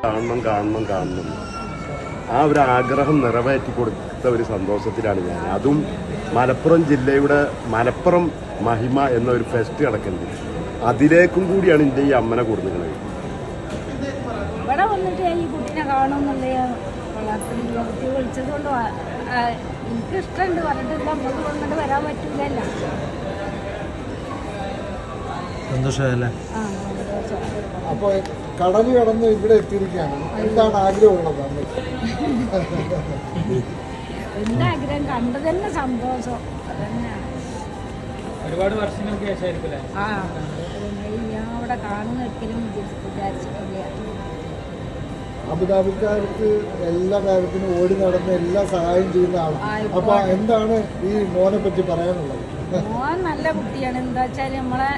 കാണണം കാണണം കാണണം. ആ ഒരു ആഗ്രഹം നിറവേറ്റി കൊടുത്ത ഒരു സന്തോഷത്തിലാണ് ഞാൻ. അതും മലപ്പുറം ജില്ലയുടെ മലപ്പുറം മഹിമ എന്ന ഒരു ഫെസ്റ്റ് കിടക്കുന്നത് അതിലേക്കും കൂടിയാണ് എന്റെ ഈ അമ്മനെ കൊടുക്കുന്നത് ഇവിടെ വന്നിട്ട് ഈ കുട്ടീനെ കാണുമെന്നുള്ള വളർത്തുന്നില്ല കുട്ടി വിളിച്ചത് കൊണ്ട് വ- ആ, എനിക്ക് ഇഷ്ടമുണ്ട് പറഞ്ഞിട്ടില്ല നമുക്ക് വന്നിട്ട് വരാൻ പറ്റില്ലല്ലോ സന്തോഷമല്ലേ ആ. സന്തോഷം. അപ്പൊ കടൽ കടന്ന് ഇവിടെ എത്തിയിരിക്കുകയാണ്. എന്താണ് ആഗ്രഹമുള്ളത് അന്ന്? എന്റെ ആഗ്രഹം? കണ്ടു തന്നെ സന്തോഷം. ഒരുപാട് വർഷങ്ങൾക്ക് ശേഷമായിരിക്കും ആ. ഞാൻ അവിടെ കാണുന്ന ഒരിക്കലും വിചാരിച്ച്- വിചാരിച്ചിട്ടില്ല. അബുദാബിക്കാർക്ക് എല്ലാ കാര്യത്തിനും ഓടി നടന്ന് എല്ലാ സഹായം ചെയ്യുന്ന ആളാണ്. അപ്പൊ എന്താണ് ഈ മോനെ പറ്റി പറയാനുള്ളത്? മോൻ നല്ല കുട്ടിയാണ്. എന്താ വെച്ചാൽ നമ്മളെ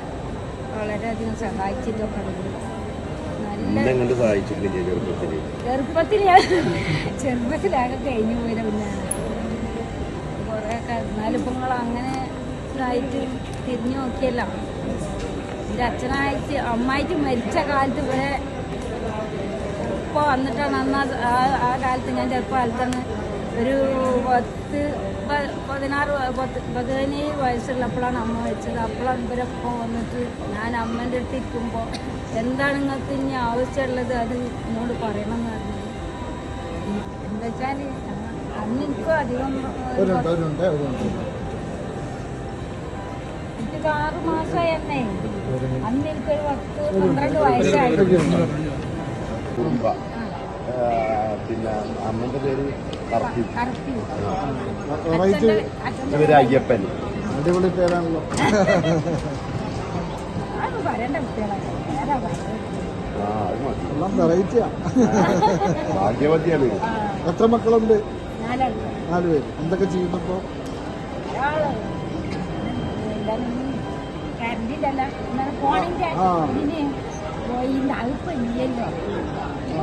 വളരെയധികം സഹായിച്ചിട്ടൊക്കെ ഉണ്ട് നല്ല എന്നെ സഹായിച്ചിട്ടില്ല ചെറുപ്പത്തിൽ ചെറുപ്പത്തിൽ ഞാൻ ചെറുപ്പത്തിലാകെ കഴിഞ്ഞു പോയത് പിന്നെ. കുറേ ഒക്കെ എന്നാലും ഇപ്പം നിങ്ങൾ അങ്ങനെ ഇതായിട്ട് തിരിഞ്ഞു നോക്കിയല്ലോ. എന്റെ അച്ഛനായിട്ട് അമ്മായിട്ട് മരിച്ച കാലത്ത് ഇവിടെ ഇപ്പോൾ വന്നിട്ടാണ് അന്ന് ആ കാലത്ത് ഞാൻ ചെറുപ്പ കാലത്താണ് ഒരു പത്ത് പതിനാറ് പത്ത് പതിനേഴ് വയസ്സുള്ളപ്പോഴാണ് അമ്മ വെച്ചത് അപ്പോഴാണ് ഇവരൊപ്പം വന്നിട്ട് ഞാൻ അമ്മേന്റെ അടുത്ത് ഇരിക്കുമ്പോൾ എന്താണ് നിങ്ങൾക്ക് ഇനി ആവശ്യമുള്ളത്? അത് എന്നോട് പറയണം എന്ന് പറഞ്ഞു. എന്താ വെച്ചാൽ അന്ന് എനിക്കും അധികം എനിക്ക് ആറ് മാസമായി എന്നെ അന്ന് എനിക്കൊരു പത്ത് പന്ത്രണ്ട് വയസ്സായി. കുടുംബ ആ, പിന്നെ അമ്മന്റെ പേര് കറപ്പി കറക്റ്റ് റൈറ്റ് അച്ഛന്റെ ഇവർ അയ്യപ്പൻ. അടിപൊളി പേരാണല്ലോ. എല്ലാം വെറൈറ്റിയാ. ഭാഗ്യവതിയാണ്. എത്ര മക്കളുണ്ട്? നാല് പേര്. എന്തൊക്കെ ചെയ്യുന്നപ്പോ? ആ.